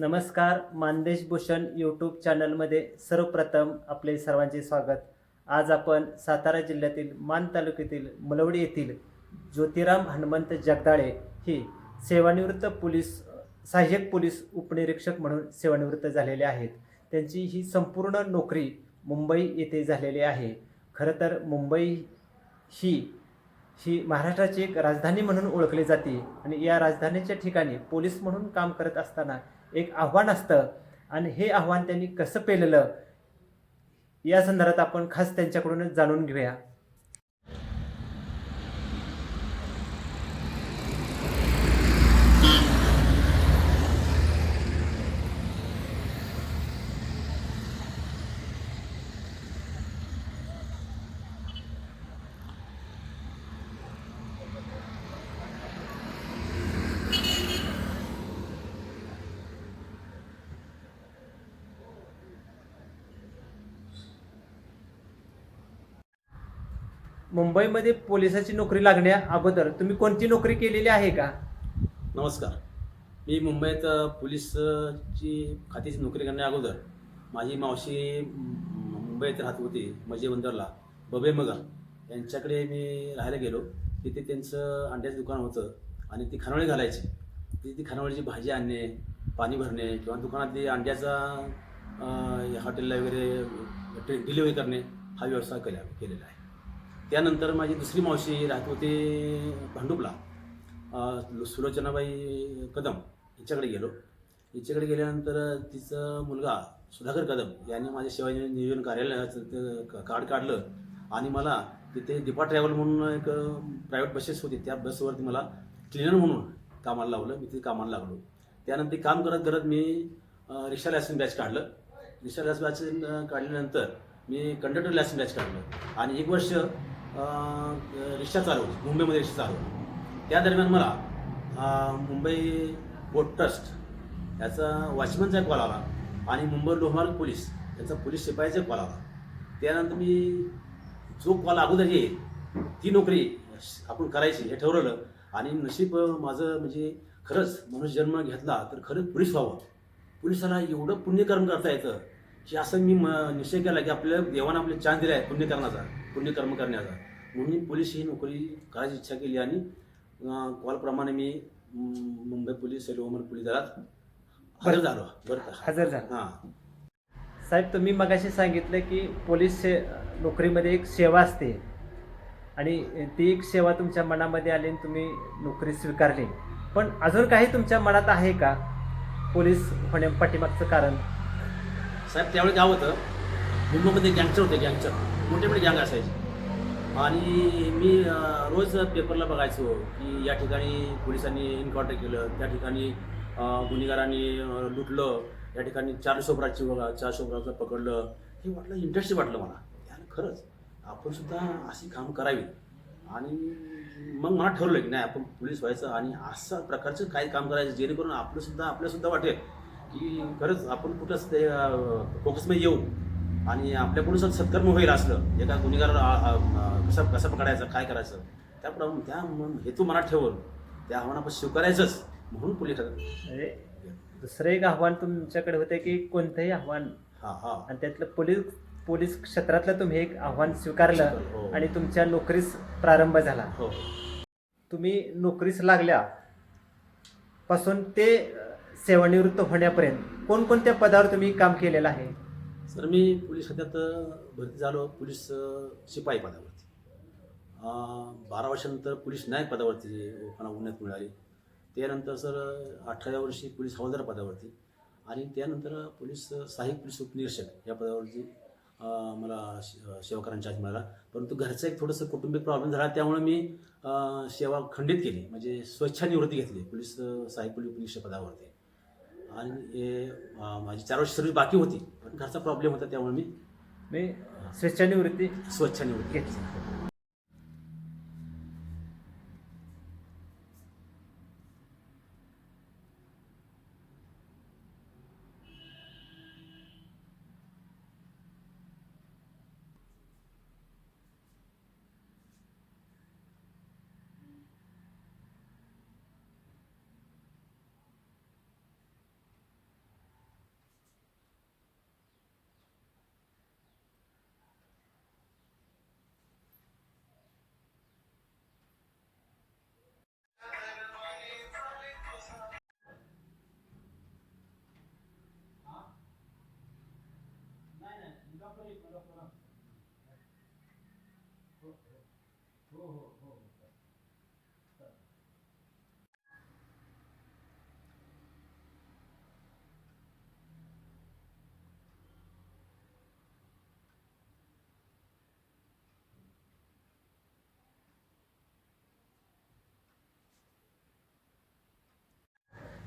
नमस्कार मानदेश भूषण यूट्यूब चॅनलमध्ये सर्वप्रथम आपले सर्वांचे स्वागत. आज आपण सातारा जिल्ह्यातील मान तालुक्यातील मुलवडी येथील ज्योतिराम हनुमंत जगदाळे ही सेवानिवृत्त पोलीस सहाय्यक पोलीस उपनिरीक्षक म्हणून सेवानिवृत्त झालेले आहेत. त्यांची ही संपूर्ण नोकरी मुंबई येथे झालेली आहे. खरं तर मुंबई ही ही महाराष्ट्राची एक राजधानी म्हणून ओळखली जाते आणि या राजधानीच्या ठिकाणी पोलीस म्हणून काम करत असताना एक आव्हान असतं. आणि हे आव्हान त्यांनी कसं पेललं? या संदर्भात आपण खास त्यांच्याकडूनच जाणून घेऊया. मुंबईमध्ये पोलिसाची नोकरी लागण्या अगोदर तुम्ही कोणती नोकरी केलेली आहे का? नमस्कार. मी मुंबईत पोलिसची पोलीसची खात्याची नोकरी करण्या अगोदर माझी मावशी मुंबईत राहत होती मजे बंदरला बबे मगर. यांच्याकडे मी राहायला गेलो. तिथे त्यांचं अंड्याचं दुकान होतं आणि ती खानवळी घालायची. तिथे ती खानवळीची भाजी आणणे पाणी भरणे किंवा दुकानातली अंड्याचा हॉटेलला वगैरे डिलिव्हरी करणे हा व्यवसाय केला केलेला आहे. त्यानंतर माझी दुसरी मावशी राहत होते भांडुपला. सुलोचनाबाई कदम हिच्याकडे गेलो. हिच्याकडे गेल्यानंतर तिचा मुलगा सुधाकर कदम यांनी माझ्या शिवाजी नियोजन कार्यालयाचं ते कार्ड काढलं आणि मला तिथे दिपा ट्रॅव्हल म्हणून एक प्रायव्हेट बसेस होती. त्या बसवरती मला क्लिनर म्हणून कामाला लावलं. मी तिथे कामाला लागलो. त्यानंतर काम करत करत मी रिक्षा लायसन बॅच काढलं. रिक्षा लायसन बॅच काढल्यानंतर मी कंडक्टर लायसन बॅच काढलं. आणि एक वर्ष रिक्षा चालवली मुंबईमध्ये रिक्षा चालवली. त्या दरम्यान मला मुंबई बोट ट्रस्ट याचा वॉचमनचा एक कॉल आला आणि मुंबई लोहमार्ग पोलीस याचा पोलीस शिपायाचा एक कॉल आला. त्यानंतर मी जो कॉल अगोदर येईल ती नोकरी आपण करायची हे ठरवलं आणि नशीब माझं म्हणजे खरंच मनुष्य जन्म घेतला तर खरंच पोलीस व्हावं. पोलिसाला एवढं पुण्यकर्म करता येतं की असं मी म निश्चय केला की आपल्या देवानं आपले चान्स दिला आहे पुण्यकर्माचा. पुण्यकर्म करण्याचा. म्हणून मी पोलीस ही नोकरी करायची इच्छा केली आणि कॉलप्रमाणे मी म, मुंबई पोलीस लोहमर पोलीस दलात हजर झालो. बरं हजर झाला. हां. साहेब तुम्ही मगाशी सांगितलं की पोलीस से नोकरीमध्ये एक सेवा असते. आणि ती एक सेवा तुमच्या मनामध्ये आली आणि तुम्ही नोकरी स्वीकारली. पण अजून काही तुमच्या मनात आहे का? पोलीस होण्या पाठीमागचं कारण? साहेब त्यावेळी काय होतं? मुंबईमध्ये गँगस्टर होते गँगस्टर. मोठे मोठे गँग असायचे. आणि मी रोज पेपरला बघायचो की या ठिकाणी पोलिसांनी एन्काउंटर केलं त्या ठिकाणी गुन्हेगारांनी लुटलं या ठिकाणी चार शोभराची बघा चार शोभराचं पकडलं. हे वाटलं इंटरेस्टिंग वाटलं मला. त्यानं खरंच. आपण सुद्धा अशी काम करावी. आणि मग मला ठरवलं की नाही आपण पोलीस व्हायचं आणि अशा प्रकारचं काही काम करायचं जेणेकरून आपलंसुद्धा आपल्यासुद्धा वाटेल की खरंच आपण कुठंच ते फोकसमध्ये येऊ. आणि आपल्याकडून सत सत्कर्म होईल असलं एका गुन्हेगार कसं कसं पकडायचं काय करायचं त्याप्रमाणे त्या हेतू मनात ठेवून त्या आव्हान आपण स्वीकारायचंच म्हणून पोलीस म्हणजे दुसरं एक आव्हान तुमच्याकडे होतं की कोणतंही आव्हान. हा हा. आणि त्यातलं पोलीस पोलीस क्षेत्रातलं तुम्ही एक आव्हान स्वीकारलं हो. आणि तुमच्या नोकरीस प्रारंभ झाला. हो. तुम्ही नोकरीस लागल्या पासून ते सेवानिवृत्त होण्यापर्यंत कोणकोणत्या पदावर तुम्ही काम केलेलं आहे? सर मी पोलीस खात्यात भरती झालो. पोलीस शिपाई पदावरती. बारा वर्षानंतर पोलीस नायक पदावरती मला उन्नत मिळाली. त्यानंतर सर अठराव्या वर्षी पोलीस हवालदार पदावरती आणि त्यानंतर पोलीस सहाय्यक पोलीस उपनिरीक्षक या पदावरती मला शे- सेवा मिळाला. परंतु घरचं एक थोडंसं कौटुंबिक प्रॉब्लेम झाला. त्यामुळे मी सेवा खंडित केली. म्हणजे स्वच्छानिवृत्ती घेतली. पोलीस सहाय्यक पोलीस उपनिरीक्षक पदावरती. आणि माझी चार वर्ष सर्व्हिस बाकी होती पण घरचा प्रॉब्लेम होता त्यामुळे मी मी स्वेच्छानिवृत्ती स्वच्छानिवृत्ती. घेतली.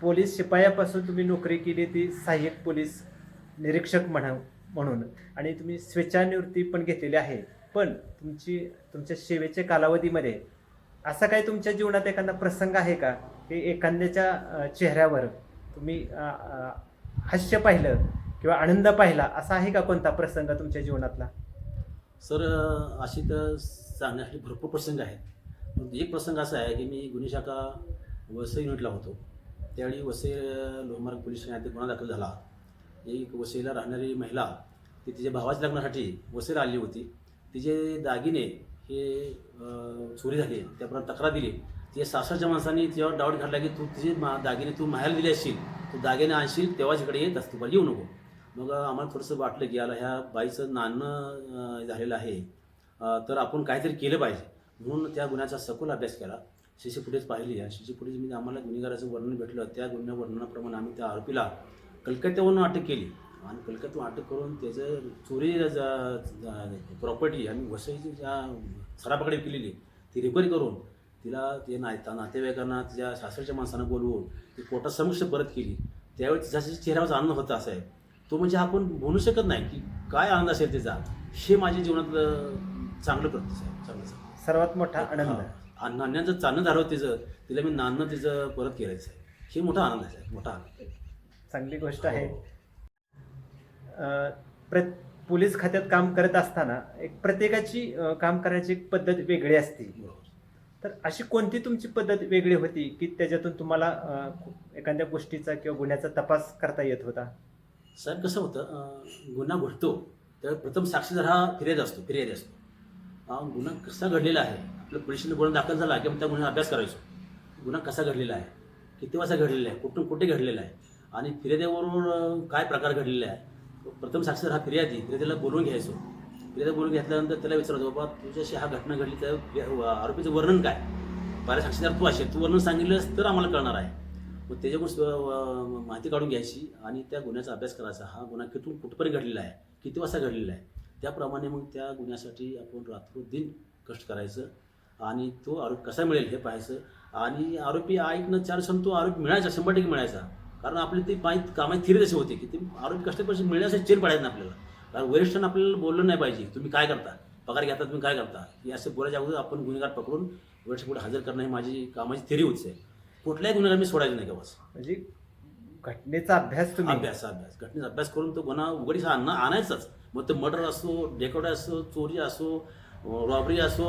पोलीस शिपायापासून तुम्ही नोकरी केली ती सहाय्यक पोलीस निरीक्षक म्हणा म्हणून. आणि तुम्ही स्वेच्छानिवृत्ती पण घेतलेली आहे. पण तुमची तुमच्या सेवेच्या कालावधीमध्ये असा काही तुमच्या जीवनात एखादा प्रसंग आहे का? की एखाद्याच्या चेहऱ्यावर तुम्ही हास्य पाहिलं किंवा आनंद पाहिला असा आहे का कोणता प्रसंग तुमच्या जीवनातला? सर अशी तर सांगण्यासाठी भरपूर प्रसंग आहेत. एक प्रसंग असा आहे की मी गुन्हे शाखा व्यवसाय युनिटला होतो. त्यावेळी वसई लोहमार्ग पोलीस ठाण्यात गुन्हा दाखल झाला. एक वसईला राहणारी महिला ती तिच्या भावाच्या लग्नासाठी वसईला आली होती. तिचे दागिने हे चोरी झाले. त्याप्रमाणे तक्रार दिली. तिच्या सासरच्या माणसांनी तिच्यावर डाऊट घातला की तू तिचे मा दागिने तू माहेर दिले असशील. तू दागिने आणशील तेव्हाच इकडे येत असतो येऊ नको. मग आम्हाला थोडंसं वाटलं की याला ह्या बाईचं नाणं झालेलं आहे. तर आपण काहीतरी केलं पाहिजे. म्हणून त्या गुन्ह्याचा सखोल अभ्यास केला. शिशी फुटेज पाहिली. आणि शिशी फुटेजमध्ये आम्हाला गुन्हेगाराचं वर्णन भेटलं. त्या गुन्ह्या वर्णनाप्रमाणे आम्ही त्या आरोपीला कलकत्त्यावरून अटक केली. आणि कलकत्त्यावरून अटक करून त्याचं चोरी प्रॉपर्टी आणि वसईची ज्या सरापाकडे केलेली ती रिकव्हरी करून तिला ते नाता नातेवाईकांना तिच्या सासरच्या माणसांना बोलवून ती कोर्टात समक्ष परत केली. त्यावेळी तिच्या चेहऱ्यावरचा आनंद होता असं आहे. तो म्हणजे आपण म्हणू शकत नाही की काय आनंद असेल त्याचा. हे माझ्या जीवनातलं चांगलं प्रतीक आहे. चांगलं. सर्वात मोठा आनंद. नाण्याचं चालणं झालं तिचं. तिला मी नाणं तिचं परत केलं आहे. हे मोठा आनंद आहे मोठा आनंद. चांगली गोष्ट आहे. हो. अ, प्र पोलीस खात्यात काम करत असताना एक प्रत्येकाची अ, काम करायची एक पद्धत वेगळी असते. बरोबर. तर अशी कोणती तुमची पद्धत वेगळी होती की त्याच्यातून तुम्हाला अ, एखाद्या गोष्टीचा किंवा गुन्ह्याचा तपास करता येत होता? साहेब कसं होतं अं, गुन्हा घडतो. तर प्रथम साक्षीदार हा फिर्यादी असतो फिर्यादी असतो. अं, गुन्हा कसा घडलेला आहे? आपल्या पोलिसांनी गुन्हा दाखल झाला की मग त्या गुन्ह्याचा अभ्यास करायचो. गुन्हा कसा घडलेला आहे? किती वाजता घडलेला आहे? कुठून कुठे घडलेला आहे? आणि फिर्यादीवरून काय प्रकार घडलेला आहे? प्रथम साक्षीदार हा फिर्यादी फिर्यादीला बोलवून घ्यायचो. फिर्यादी बोलून घेतल्यानंतर त्याला विचारायचो बाबा तुझ्याशी हा घटना घडली तर आरोपीचं वर्णन काय? पहिला साक्षीदार तू असेल तू वर्णन सांगितलंस तर आम्हाला कळणार आहे. मग त्याच्याकडून माहिती काढून घ्यायची आणि त्या गुन्ह्याचा अभ्यास करायचा. हा गुन्हा कितून कुठपर्यंत घडलेला आहे? किती वाजता घडलेला आहे? त्याप्रमाणे मग त्या गुन्ह्यासाठी आपण रात्रोदिन कष्ट करायचं. आणि तो आरोप कसा मिळेल हे पाहायचं. आणि आरोपी ऐकणं चार क्षण तो आरोपी मिळायचा शंभर टक्के मिळायचा. कारण आपली ती माहीत कामाची थिरी अशी होती की ते आरोपी कष्टपैसे मिळण्यासाठी चेन पडायचं आपल्याला. कारण वरिष्ठांना आपल्याला बोललं नाही पाहिजे तुम्ही काय करता? पगार घेता तुम्ही काय करता? हे असं बोलायच्या अगोदर आपण गुन्हेगार पकडून वरिष्ठ पुढे हजर करणं ही माझी कामाची थिरी होती आहे कुठल्याही गुन्हेगार मी सोडायचं नाही का बस म्हणजे घटनेचा अभ्यास तुम्ही अभ्यास अभ्यास. घटनेचा अभ्यास करून तो गुन्हा उघडीस आणणं आणायचाच. मग तो मर्डर असो डेकोडा असो चोरी असो रॉबरी असो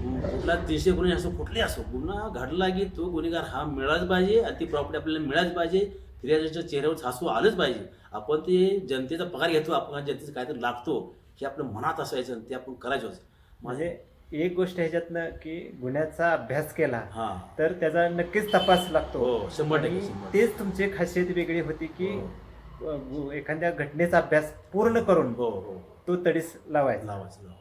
कुठला तीनशे गुन्हे असो कुठले असो गुन्हा घडला की तो गुन्हेगार हा मिळालाच पाहिजे आणि ती प्रॉपर्टी आपल्याला मिळालीच पाहिजे. फिर्यादीच्या चेहऱ्यावर हसू आलंच पाहिजे. आपण ते जनतेचा पगार घेतो आपण जनतेचं काहीतरी लागतो हे आपल्या मनात असायचं आणि ते आपण करायचोच म्हणजे एक गोष्ट ह्याच्यातनं की गुन्ह्याचा अभ्यास केला हां. तर त्याचा नक्कीच तपास लागतो. हो शंभर टक्के तेच तुमची खासियत वेगळी होती की हो. एखाद्या घटनेचा अभ्यास पूर्ण करून हो हो. तो तडीस लावायचं लावायचं.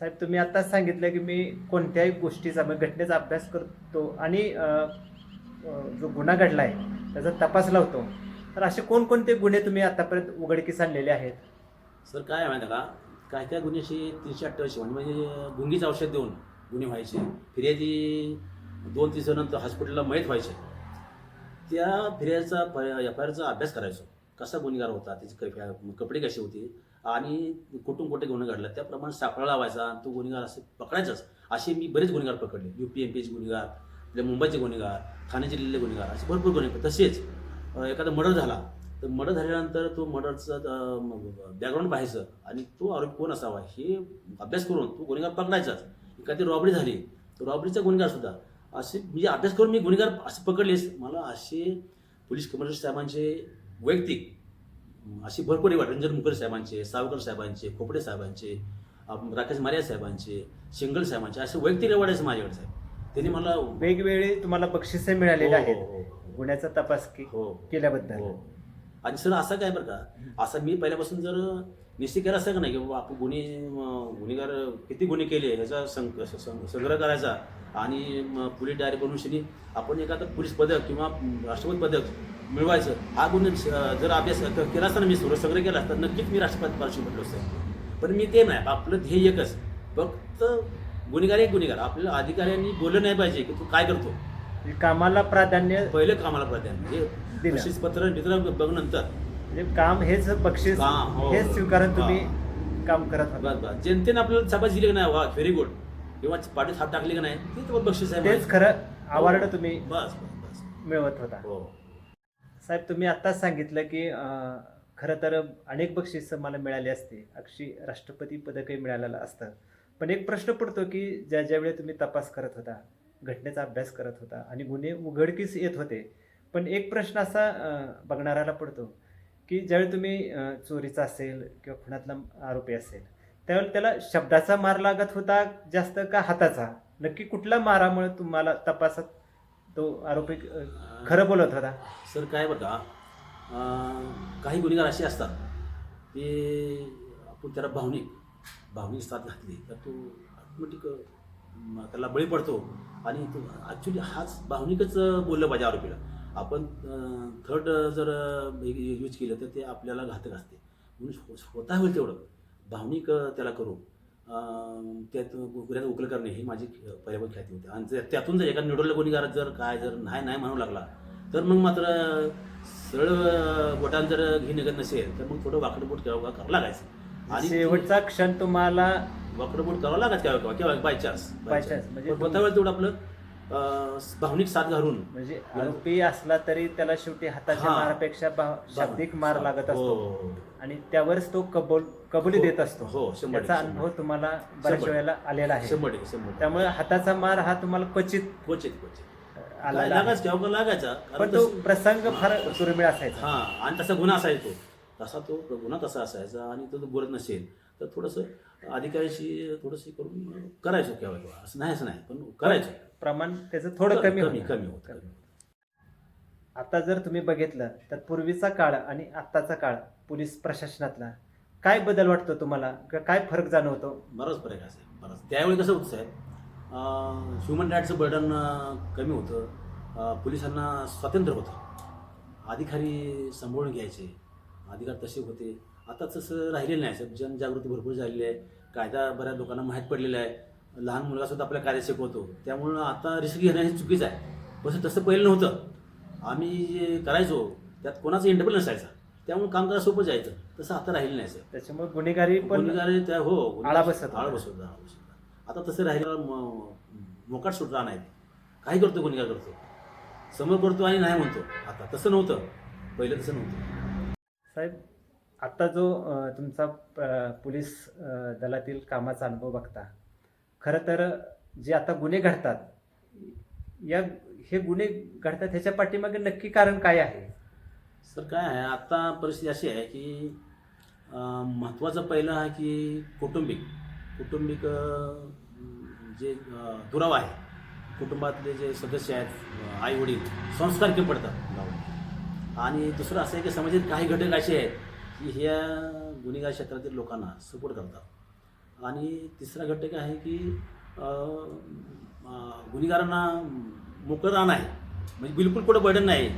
साहेब तुम्ही आताच सांगितलं की मी कोणत्याही गोष्टीचा म्हणजे घटनेचा अभ्यास करतो आणि जो गुन्हा घडला आहे त्याचा तपास लावतो. तर असे कोणकोणते गुन्हे तुम्ही आतापर्यंत उघडकीस आणलेले आहेत? सर काय माहिती का? काय काय गुन्ह्याशी तीनशे अठ्ठावीसशे म्हणजे, म्हणजे गुंगीचं औषध देऊन गुन्हे व्हायचे. फिर्यादी दोन तीन नंतर हॉस्पिटलला मयत व्हायचे. त्या फिर्यादीचा एफ आय आरचा अभ्यास करायचो. कसा गुन्हेगार होता? त्याची कपडे कसे होती? आणि कुठून कुठे गुन्हे घडला त्याप्रमाणे सापळा लावायचा आणि तो गुन्हेगार असे पकडायचाच असे मी बरेच गुन्हेगार पकडले. यू पी एम पीचे गुन्हेगार आपल्या मुंबईचे गुन्हेगार ठाणे जिल्ह्यातले गुन्हेगार असे भरपूर गुन्हे तसेच एखादा मर्डर झाला तर मर्डर झाल्यानंतर तो मर्डरचं बॅकग्राऊंड पाहायचं आणि तो आरोपी कोण असावा हे अभ्यास करून तो गुन्हेगार पकडायचाच. एखादी रॉबरी झाली तर रॉबरीचा गुन्हेगार सुद्धा. असे म्हणजे अभ्यास करून मी गुन्हेगार असे पकडलेच मला असे पोलीस कमिशनर साहेबांचे वैयक्तिक अशी भरपूर वाट रंजन मुखर्जी साहेबांचे सावकर साहेबांचे खोपडे साहेबांचे राकेश मारिया साहेबांचे शिंगल साहेबांचे असे वैयक्तिक रेवार्ड माझ्याकडे साहेब. त्यांनी मला वेगवेगळे तुम्हाला बक्षिसे मिळालेले हो, आहेत. हो, हो. गुन्ह्याचा तपास केल्याबद्दल. आणि सर असं काय बरं का? असं मी पहिल्यापासून जर निश्चित केलं असं का नाही की बाबा आपण गुन्हे गुन्हेगार किती गुन्हे केले ह्याचा संक- संग्रह करायचा आणि पोलीस डायरी बनवून शनी आपण एखादं पोलीस पदक किंवा राष्ट्रपती पदक मिळवायचं. हा गुन्हे अं, जर अभ्यास केला असता ना मी संग्रह केला असता नक्कीच मी राष्ट्रपती पार्श्वी म्हटलो असतं. पण मी ते नाही आपलं ध्येय एकच. फक्त गुन्हेगार एक गुन्हेगार. आपल्याला अधिकाऱ्यांनी बोललं नाही पाहिजे की तू काय करतो. म्हणजे कामाला प्राधान्य पहिलं कामाला प्राधान्य. बक्षीस पत्र मित्र बघ नंतर. म्हणजे काम हेच बक्षीस हो. हेच स्वीकारून तुम्ही काम करत जनतेने आपल्याला शाबास दिली की नाही? वा व्हेरी गुड किंवा पाठीत हात टाकले की नाही? ते बक्षीस आहे तेच खरं अवॉर्ड तुम्ही बस बस बस. मिळवत होता. हो. साहेब तुम्ही आत्ताच सांगितलं की खरं तर अनेक बक्षिसं मला मिळाली असते. अक्षी राष्ट्रपती पदकही मिळालेलं असतं. पण एक प्रश्न पडतो की ज्या ज्यावेळी तुम्ही तपास करत होता घटनेचा अभ्यास करत होता आणि गुन्हे उघडकीस येत होते पण एक प्रश्न असा बघणाऱ्याला पडतो की ज्यावेळी तुम्ही चोरीचा असेल किंवा खुणातला आरोपी असेल त्यावेळी त्याला शब्दाचा मार लागत होता जास्त का हाताचा? नक्की कुठल्या मारामुळे तुम्हाला तपासात तो आरोपी खरं बोलत होता. सर काय बघा काही गुन्हेगार असे असतात की आपण त्याला भावनिक भावनिक साथ घातली तर तो ऑटोमॅटिक त्याला बळी पडतो. आणि तो ॲक्च्युली हाच भावनिकच बोललं पाहिजे आरोपीला. आपण थर्ड जर यूज केलं तर ते आपल्याला घातक असते. म्हणून स्वतः होईल तेवढं. भावनिक त्याला करू त्यात गुन्ह्याचा उकल करणे ही माझी पहिल्यापासून ख्याती होती. आणि जर त्यातून जर एका निवडलेल्या गुन्हेगार जर काय जर नाही नाही म्हणू लागला तर मग मात्र सरळ बोटान जर घे निघत नसेल तर मग थोडं वाकडं बोट करावं करावं लागायचं. आणि शेवटचा क्षण तुम्हाला वाकडं बोट करावं लागायचं केव्हा केव्हा केव्हा बाय चान्स By chance, म्हणजे स्वतः वेळ तेवढं आपलं भावनिक साथ घालून. म्हणजे आरोपी असला तरी त्याला शेवटी हाताच्या. मारापेक्षा शाब्दिक मार लागत असतो. हो. आणि त्यावरच तो कबूल कबुली हो, देत असतो हो, शंभर त्याचा अनुभव तुम्हाला. बऱ्याच वेळेला आलेला आहे शंभर टक्के शंभर टक्के. त्यामुळे हाताचा मार हा तुम्हाला क्वचित क्वचित क्वचित आहे. लागायचं कारण तो तसं- प्रसंग फार दुर्मिळ असायचा हा आणि तसा गुन्हा असायचा तो तसा तो गुन्हा तसा असायचा आणि तो जर बोलत नसेल तर थोडंसं अधिकाऱ्याशी थोडंसं करून करायचो केव्हा केव्हा असं नाही असं नाही पण करायचो प्रमाण त्याचं थोडं कमी कमी होतं. कमी होत कमी होत. आता जर तुम्ही बघितलं तर पूर्वीचा काळ आणि आत्ताचा काळ पोलीस प्रशासनातला काय बदल वाटतो तुम्हाला? किंवा काय फरक जाणवतो? बराच फरक असेल बराच. त्यावेळी कसं होतं साहेब ह्युमन राईटचं बर्डन कमी होतं. पोलिसांना स्वातंत्र्य होतं. अधिकारी सांभाळून घ्यायचे. अधिकार तसे होते. आता तसं राहिलेलं नाही साहेब. जनजागृती भरपूर झालेली आहे. कायदा बऱ्याच लोकांना माहीत पडलेला आहे. लहान मुलगासुद्धा आपल्या कायदा शिकवतो त्यामुळं आता रिस्क घेणं हे चुकीचं आहे. बस तसं पहिलं नव्हतं. आम्ही जे करायचो त्यात कोणाचा इंटरव्ह्यू नसायचा. त्यामुळे काम करायला सोपं जायचं. तसं आता राहिलं नाही साहेब त्याच्यामुळे गुन्हेगारी पण गुन्हेगार त्या हो आळा बसत. आळा बसत होता, आळा बसत होता. आता तसं राहिलं मोकाट सुटला नाही. काही करतो गुन्हेगार करतो? समोर करतो आणि नाही म्हणतो. आता तसं नव्हतं. पहिलं तसं नव्हतं. साहेब आता जो अ, तुमचा अ, पोलीस अ, दलातील कामाचा अनुभव बघता खरं तर जे आता गुन्हे घडतात या हे गुन्हे घडतात ह्याच्या पाठीमागे नक्की कारण काय आहे? सर काय आहे? आता परिस्थिती अशी आहे की महत्त्वाचं पहिलं आहे की कौटुंबिक. कौटुंबिक जे दुराव दुरावा आहे कुटुंबातले जे सदस्य आहेत आई वडील संस्कार के पडतात गावात आणि दुसरं असं आहे की समाजात काही घटक असे आहेत की ह्या गुन्हेगार क्षेत्रातील लोकांना सपोर्ट करतात. आणि तिसरा घटक आहे की गुन्हेगारांना मोकळं राहणं आहे. म्हणजे बिलकुल कुठं बर्डन नाही.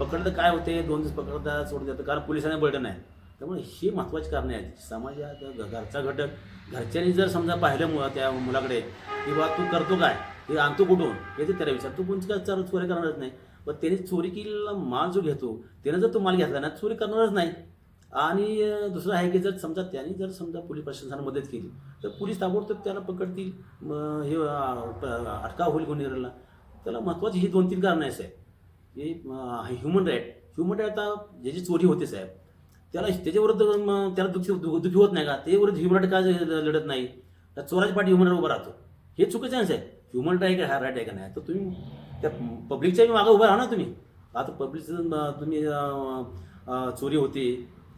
पकडलं काय होते? दोन दिवस पकडतात सोडून देतं कारण पोलिसांना बर्डन आहे. त्यामुळे ही महत्त्वाची कारणं आहेत. समाजात घरचा घटक घरच्यांनी जर समजा पाहिलं मु त्या मुलाकडे की बा तू करतो काय? हे आणतो कुठून? हे ते त्याला विचार. तू कोणती काय चार चोरी करणारच नाही? पण त्याने चोरी केलेला माल जो घेतो त्यानं जर तो माल घेतला ना चोरी करणारच नाही. आणि दुसरं आहे की जर समजा त्यांनी जर समजा पोलीस प्रशासनाला मदत केली तर पोलीस ताबडतोब त्याला पकडतील. हे अटका अटकाव होईल गुन्हेगाराला त्याला महत्त्वाची ही दोन तीन कारणं आहे साहेब. हे ह्युमन राईट ह्युमन राईट आता ज्याची चोरी होते साहेब त्याला त्याच्याविरुद्ध त्याला दुःखी दु- दुःखी होत नाही का? त्याच्याविरुद्ध विरुद्ध ह्युमन राईट काय लढत नाही. त्या चोराच्या पाठी ह्युमन राईट उभा राहतो. हे चुकीचं आहे साहेब? ह्युमन राईट आहे का? हा राईट आहे का नाही? तर तुम्ही त्या पब्लिकच्या मागं उभा राहा ना तुम्ही. आता पब्लिकचं तुम्ही चोरी होती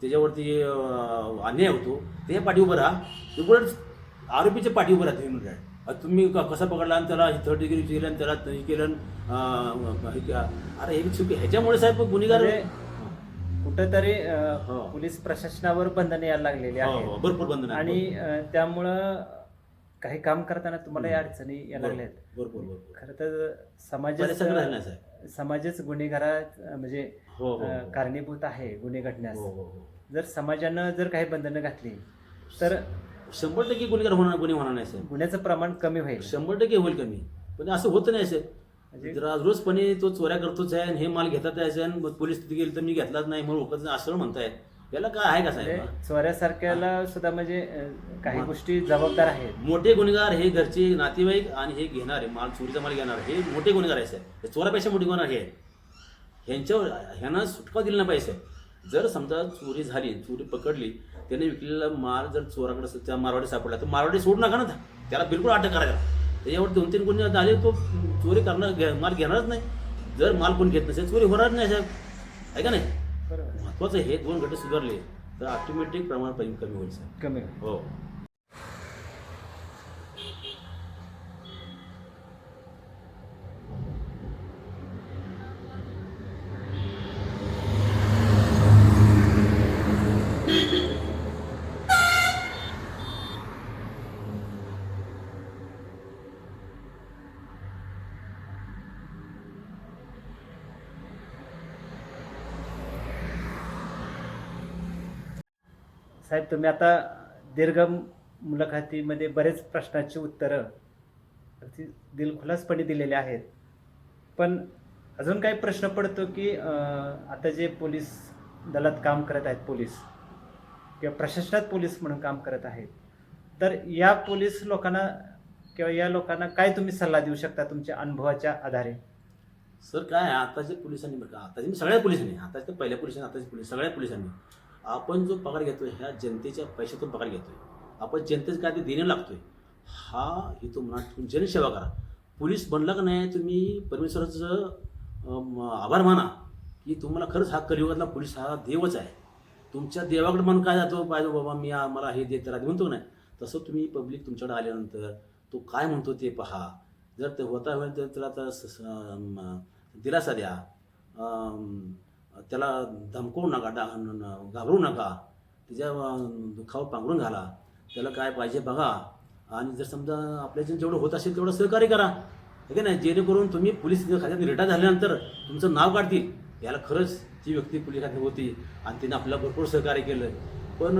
त्याच्यावरती अन्याय होतो त्याच्या पाठी उभं राहा. ते उलट आरोपीच्या पाठी उभं राहते ह्युमन राईट तुम्ही क- कसा पकडला आणि त्याला थर्ड डिग्री केलं आणि त्याला हे केलं हे अरे हे चुकी ह्याच्यामुळे साहेब गुन्हेगार कुठंतरी हो. पोलीस प्रशासनावर बंधने यायला लागलेली हो, हो, आहेत भरपूर बंधन आहे. आणि अ, त्यामुळं काही काम करताना तुम्हाला या. अडचणी यायला लागल्या आहेत भरपूर भरपूर खरं तर सगळं समाजाच साहेब. समाजच गुन्हेगारात अ, म्हणजे हो हो अ, हो. कारणीभूत आहे गुन्हे घडण्यास हो, हो, हो. जर समाजानं जर काही बंधनं घातली तर शंभर टक्के गुन्हेगार होणार गुन्हे होणार नाही साहेब गुन्ह्याचं प्रमाण कमी होईल शंभर टक्के होईल कमी पण असं होत नाही साहेब आज रोजपणे तो चोऱ्या करतोच आहे आणि हे माल घेतात आहे आणि पोलीस तिथे गेले तर मी घेतलाच नाही म्हणून ओळखत नाही असं म्हणतायत. याला काय आहे का म्हणजे साहेब चोऱ्यासारख्याला सुद्धा म्हणजे काही गोष्टी जबाबदार आहेत. मोठे गुन्हेगार हे घरचे नातेवाईक आणि हे घेणारे माल चोरीचा माल घेणार हे मोठे गुन्हेगार आहे साहेब. चोरापेक्षा मोठे गुन्हेगार हे. ह्यांच्यावर ह्यांना सुटका दिला नाही पाहिजे. जर समजा चोरी झाली चोरी पकडली त्याने विकलेला माल जर चोराकडे त्या मारवाडी सापडला तर मारवाडी सोडू नका ना. त्याला बिलकुल अटक करायला त्याच्यावर दोन तीन गुन्हे झाले तो चोरी करणार घे- माल घेणारच नाही. जर माल कोण घेत नसेल चोरी होणार नाही साहेब. आहे का नाही? महत्वाचं हे दोन घटक सुधारले तर ऑटोमॅटिक प्रमाण कमी कमी होईल साहेब. कमी. हो. साहेब तुम्ही आता दीर्घ मुलाखतीमध्ये बरेच प्रश्नांची उत्तरं अगदी दिलखुलासपणे दिलेले आहेत. पण अजून काही प्रश्न पडतो की आता जे पोलीस दलात काम करत आहेत पोलीस किंवा प्रशासनात पोलीस म्हणून काम करत आहेत तर या पोलीस लोकांना किंवा या लोकांना काय तुम्ही सल्ला देऊ शकता तुमच्या अनुभवाच्या आधारे? सर काय आताच्या पोलिसांनी बरं का? आताच्या सगळ्या पोलिसांनी आताच्या पहिल्या पोलिसांनी आताच्या पोलीस सगळ्या पोलिसांनी. आपण जो पगार घेतोय ह्या जनतेच्या पैशातून पगार घेतोय. आपण जनतेचं काय ते देणं लागतोय. हा हे तो मनात ठेवून जनसेवा करा. पोलीस बनला का नाही तुम्ही परमेश्वराचं आभार माना की तुम्हाला खरंच हा कलियुगातला पोलीस हा देवच आहे. तुमच्या देवाकडे मन काय जातो पाहिजे बाबा मी मला हे देत राहते म्हणतो नाही. तसं तुम्ही पब्लिक तुमच्याकडे आल्यानंतर तो काय म्हणतो ते पहा. जर ते होता होईल तर त्याला तर स- दिलासा द्या. त्याला धमकवू नका डा घाबरू नका. तिच्या दुःखावर पांघरून घाला. त्याला काय पाहिजे बघा. आणि जर समजा आपल्याच्यानं जेवढं होत असेल तेवढं सहकार्य करा. हे की नाही? जेणेकरून तुम्ही पोलीस खात्यात रिटायर झाल्यानंतर तुमचं नाव काढतील. याला खरंच ती व्यक्ती पोलीस खात्यात होती आणि तिने आपल्याला भरपूर सहकार्य केलं. पण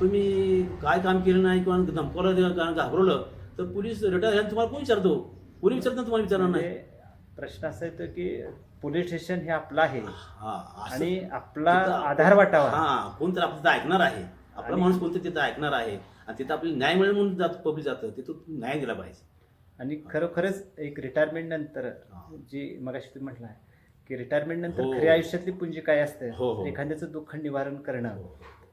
तुम्ही काय काम केलं नाही किंवा धमकवलं घाबरवलं तर पोलीस रिटायर झाल्यानंतर तुम्हाला कोण विचारतो? कोणी विचारत नाही तुम्हाला विचारणार नाही. म्हणजे प्रश्न असा येतो की पोलीस स्टेशन हे आपलं आहे. हा असं- आणि आपला तिथं- आधार वाटावा. हा कोणतरी आपलं तिथं ऐकणार आहे. आपला आणि- माणूस कोणतरी तिथं ऐकणार आहे. आणि तिथं आपल्याला न्याय मिळेल म्हणून जात पब्लिक जातं. तिथं न्याय दिला पाहिजे. आणि खरोखरच एक रिटायरमेंट नंतर हा. जी मगाशी तुम्ही म्हटलं आहे की रिटायरमेंट नंतर हो. खऱ्या आयुष्यातली पुंजी काय असते? हो, हो. एखाद्याचं दुःख निवारण करणं.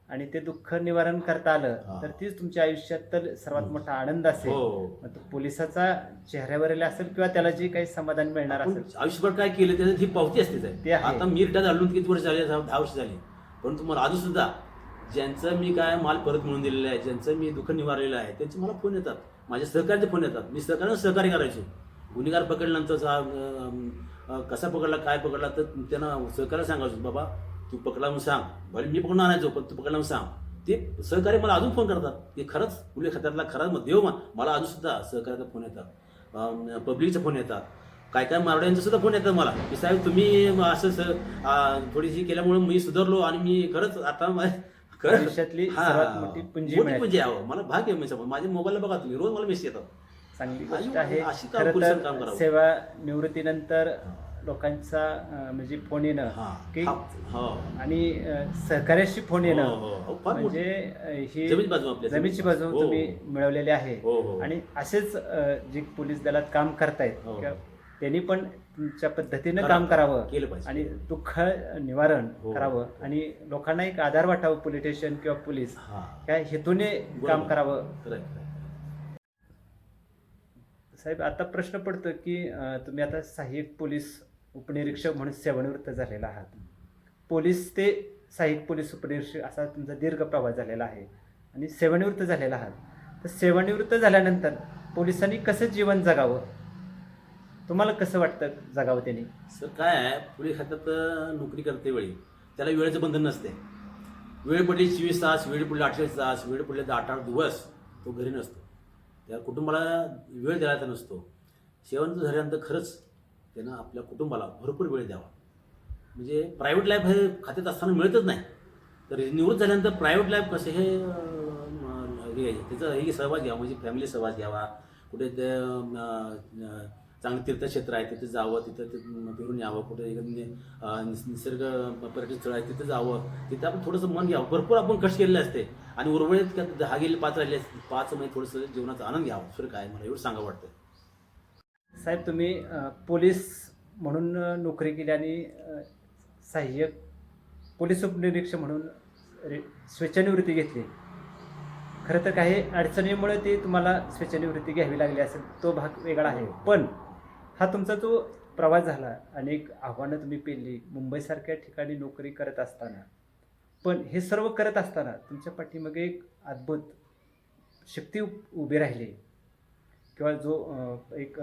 आणि ते दुःख निवारण करता आलं. तर तीच तुमच्या आयुष्यात तर सर्वात. मोठा आनंद असेल. हो. पोलिसाचा चेहऱ्यावरील असेल किंवा त्याला जे काही समाधान मिळणार असेल? आयुष्यभर काय केलं त्याची ही पावती असते ते. आता मी रिटायर झालो किती वर्ष झाले दहा वर्ष झाली. पण तुम्हाला अजून सुद्धा ज्यांचं मी काय माल परत मिळून दिलेलं आहे ज्यांचं मी दुःख निवारलेलं आहे त्यांचे मला फोन येतात. माझ्या सहकार्याचे फोन येतात. मी सहकार्यानं सहकार्य करायचो. गुन्हेगार पकडल्यानंतर कसा पकडला काय पकडला तर त्यांना सहकार्य सांगायचो. बाबा तू पकडला सांग. भले मी पकडून आणायचो पण तू पकडला सांग. ते सहकार्य मला अजून फोन करतात. ते खरंच पोलीस खात्यातला खरंच देव मा- मला अजून सुद्धा सहकार्याचा फोन येतात. पब्लिकचे फोन येतात. काय काय मारवाड्यांचे सुद्धा फोन येतात मला. की साहेब तुम्ही असं स- थोडीशी केल्यामुळे मी सुधारलो आणि मी खरंच आता आयुष्यातली हा, पुंजी. पुंजी आहे अहो. मला भाग्य आहे म्हणजे माझ्या मोबाईलला बघा तुम्ही. रोज मला मेसेज येतात. चांगली गोष्ट आहे. तर करावं. सेवा निवृत्तीनंतर लोकांचा म्हणजे फोन येणं की हा, आणि सहकार्याशी फोन येणं हो, हो. म्हणजे ही जमीन बाजू आपल्या जमीनची बाजू. तुम्ही मिळवलेली आहे आणि असेच जे पोलीस दलात काम करतायत त्यांनी पण तुमच्या पद्धतीनं. काम करावं आणि दुःख निवारण. करावं आणि लोकांना एक आधार वाटावं पोलीस स्टेशन किंवा पोलीस या हेतूने काम. करावं. साहेब आता प्रश्न पडतो की तुम्ही आता सहाय्यक पोलीस उपनिरीक्षक म्हणून सेवानिवृत्त झालेला आहात. पोलीस ते सहाय्यक पोलीस उपनिरीक्षक असा तुमचा दीर्घ प्रवास झालेला आहे. आणि सेवानिवृत्त झालेला आहात. तर सेवानिवृत्त झाल्यानंतर पोलिसांनी कसं जीवन जगावं? तुम्हाला कसं वाटतं जगावं त्यांनी? सर काय आहे? पोलीस खात्यात नोकरी करते वेळी. त्याला वेळेचं बंधन नसते. वेळ पडली चोवीस तास वेळ पडले अठ्ठावीस तास वेळ पडले आठ आठ दिवस तो घरी नसतो. त्या कुटुंबाला वेळ द्यायचा नसतो. शेवंत झाल्यानंतर खरंच त्यानं आपल्या कुटुंबाला भरपूर वेळ द्यावा. म्हणजे प्रायव्हेट लाईफ हे खात्यात असताना मिळतच नाही. तर निवृत्त झाल्यानंतर प्रायव्हेट लाईफ कसे हे त्याचा हे त्याचं हे सहभाग घ्यावा. म्हणजे फॅमिली सहभाग घ्यावा. कुठे ते चांगलं तीर्थक्षेत्र आहे तिथे जावं. तिथं ते फिरून यावं. कुठे निस- निसर्ग पर्यटन स्थळ आहे तिथं जावं. तिथं आपण थोडंसं मन घ्यावं. भरपूर आपण कष्ट केलेले असते. आणि उर्वरित दहा गेले पाच राहिले पाच महिने थोडंसं जीवनाचा आनंद घ्यावा. दुसरं काय मला एवढं सांगा वाटतं साहेब तुम्ही पोलीस म्हणून नोकरी केली आणि सहाय्यक पोलीस उपनिरीक्षक म्हणून स्वेच्छानिवृत्ती घेतली. खरं तर काही अडचणीमुळे ती तुम्हाला स्वेच्छानिवृत्ती घ्यावी लागली असेल तो भाग वेगळा आहे. पण हा तुमचा जो प्रवास झाला अनेक आव्हानं तुम्ही पेलली मुंबईसारख्या ठिकाणी नोकरी करत असताना पण हे सर्व करत असताना तुमच्या पाठीमागे एक अद्भुत शक्ती उभी राहिली. किंवा जो एक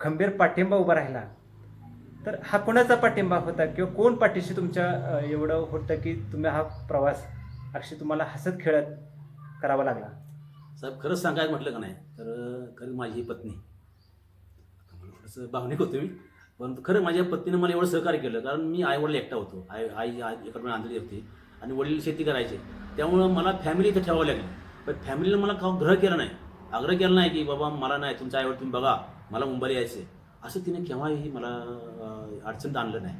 खंबीर पाठिंबा उभा राहिला तर हा कोणाचा पाठिंबा होता किंवा कोण पाठीशी तुमच्या एवढं होतं की तुम्ही हा प्रवास अक्षय तुम्हाला हसत खेळत करावा लागला? साहेब खरंच सांगायचं म्हटलं का नाही तर खरं माझी पत्नी. थोडंसं भावनिक होतो मी परंतु खरं माझ्या पत्नीनं मला एवढं सहकार्य केलं कारण मी आई वडील एकटा होतो. आई आई आई आंधळी होती आणि वडील शेती करायचे. त्यामुळं मला फॅमिली इथं ठेवावं लागली. पण फॅमिलीनं मला का ग्रह केला नाही? आग्रह केला नाही की बाबा मला नाही तुमच्या आईवडील तुम्ही बघा मला मुंबईला यायचे असं तिने केव्हाही मला अडचणीत आणलं नाही.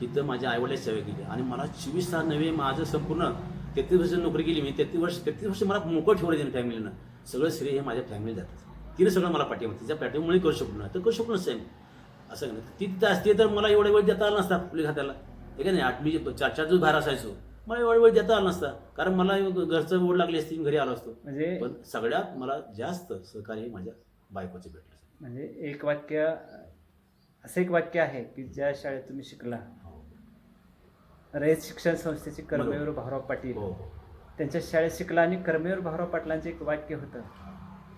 तिथं माझ्या आईवडिलाची सेवा केली. आणि मला चोवीस तास नव्हे माझं संपूर्ण तेहतीस वर्ष नोकरी केली मी. तेहतीस वर्ष तेहतीस वर्ष मला मोकळं ठेवलं तिने फॅमिलीनं सगळं श्रेय हे माझ्या फॅमिली जातात तिने सगळं मला पाठिंबा तिच्या पाठिंबामुळे करू शकलो नाही. तर करू शकलो नसेल असं नाही. ती तिथं असते तर मला एवढे वेळ देता आला नसता आपल्या खात्याला. ठीक आहे नाही आठ मी चार चार दिवस बाहेर असायचो. मला एवढा वेळ देता आला नसता. कारण मला घरचं ओढ लागली असती मी घरी आलो असतो. म्हणजे पण सगळ्यात मला जास्त सहकार्य माझ्या बायकोचे भेटलं म्हणजे एक वाक्य असं एक वाक्य आहे की ज्या शाळेत तुम्ही शिकला रयत शिक्षण संस्थेचे कर्मवीर भाऊराव पाटील. हो हो. त्यांच्या शाळेत शिकला आणि कर्मवीर भाऊराव पाटलांचं एक वाक्य होतं.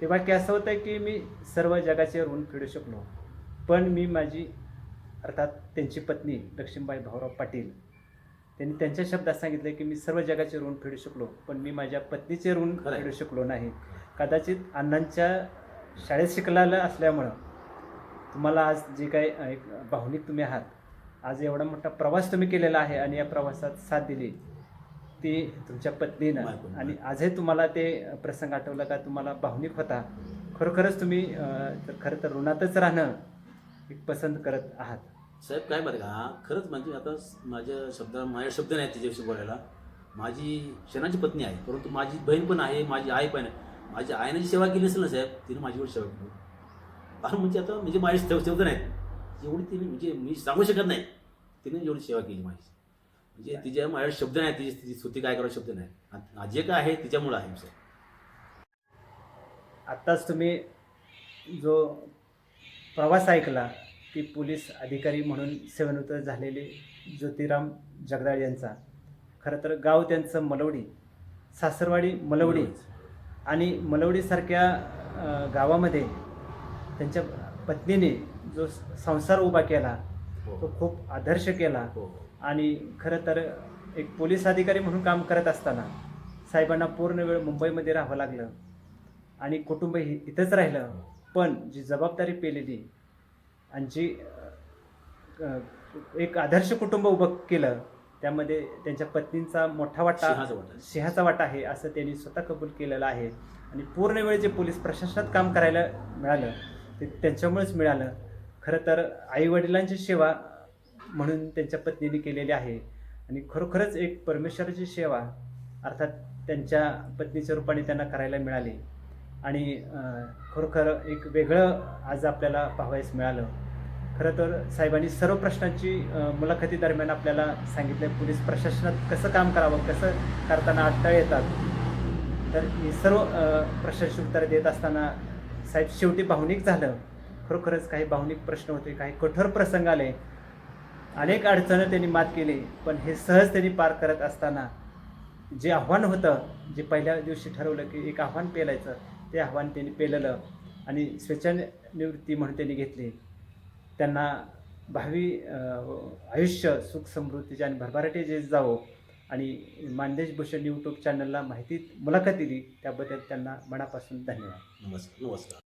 ते वाक्य असं होतं की मी सर्व जगाचे ऋण फेडू शकलो पण मी माझी अर्थात त्यांची पत्नी लक्ष्मीबाई भाऊराव पाटील त्यांनी त्यांच्या शब्दात सांगितलं की मी सर्व जगाचे ऋण फेडू शकलो पण मी माझ्या पत्नीचे ऋण. फेडू शकलो नाही. कदाचित अण्णांच्या शाळेत शिकलेलं असल्यामुळं तुम्हाला आज जे काही एक भावनिक तुम्ही आहात आज एवढा मोठा प्रवास तुम्ही केलेला आहे आणि या प्रवासात साथ दिली ती तुमच्या पत्नीनं. आणि आजही तुम्हाला ते प्रसंग आठवला का? तुम्हाला भावनिक होता. खरोखरच तुम्ही तर खरं तर ऋणातच राहणं एक पसंत करत आहात. साहेब काय बरं का? खरंच म्हणजे आता माझ्या शब्द माझ्या शब्द नाही त्याच्याविषयी बोलायला. माझी क्षणाची पत्नी आहे परंतु माझी बहीण पण आहे माझी आई पण आहे. माझ्या आईने जी सेवा केली असेल ना साहेब तिने माझीवर सेवा केली. कारण म्हणजे आता म्हणजे माझे शब्द शब्द नाहीत. एवढी तिने म्हणजे मी सांगू शकत नाही. तिने एवढी सेवा केली माझी. म्हणजे तिच्या माझ्या शब्द नाही तिची तिची स्तुती काय करायला शब्द नाही जे काय आहे तिच्यामुळं आहे साहेब. आत्ताच तुम्ही जो प्रवास ऐकला की पोलीस अधिकारी म्हणून सेवानिवृत्त झालेले ज्योतिराम जगदाळ यांचा. खरं तर गाव त्यांचं मलवडी सासरवाडी मलवडी आणि मलवडीसारख्या गावामध्ये त्यांच्या पत्नीने जो संसार उभा केला हो. तो खूप आदर्श केला हो. आणि खरं तर एक पोलीस अधिकारी म्हणून काम करत असताना साहेबांना पूर्ण वेळ मुंबईमध्ये राहावं लागलं आणि कुटुंब हि- इथंच राहिलं. पण जी जबाबदारी पेलेली आणि जी एक आदर्श कुटुंब उभं केलं त्यामध्ये त्यांच्या पत्नींचा मोठा वाटा सिंहाचा वाटा. सिंहाचा वाटा आहे असं त्यांनी स्वतः कबूल केलेलं आहे. आणि पूर्ण वेळ जे पोलीस प्रशासनात काम करायला मिळालं ते त्यांच्यामुळेच मिळालं. खरं तर आईवडिलांची सेवा म्हणून त्यांच्या पत्नीने केलेली आहे. आणि खरोखरच एक परमेश्वराची सेवा अर्थात त्यांच्या पत्नीच्या रूपाने त्यांना करायला मिळाली. आणि खरोखर एक वेगळं आज आपल्याला पाहावयास मिळालं. खरं तर साहेबांनी सर्व प्रश्नांची मुलाखती दरम्यान आपल्याला सांगितलं. पोलीस प्रशासनात कसं काम करावं कसं करताना अडथळे येतात. तर ही सर्व प्रश्नांची उत्तरं देत असताना साहेब शेवटी भावनिक झालं. खरोखरच काही भावनिक प्रश्न होते काही कठोर प्रसंग आले. अनेक अडचणं त्यांनी मात केली पण हे सहज त्यांनी पार करत असताना जे आव्हान होतं जे पहिल्या दिवशी ठरवलं की एक आव्हान पेलायचं ते आव्हान त्यांनी पेललं आणि स्वेच्छानिवृत्ती म्हणून त्यांनी घेतली. त्यांना भावी आयुष्य सुख समृद्धीचे आणि भरभराटे जे जावो आणि मानदेश भूषण यूट्यूब चॅनलला माहिती मुलाखत दिली त्याबद्दल त्यांना मनापासून धन्यवाद. नमस्कार नमस्कार.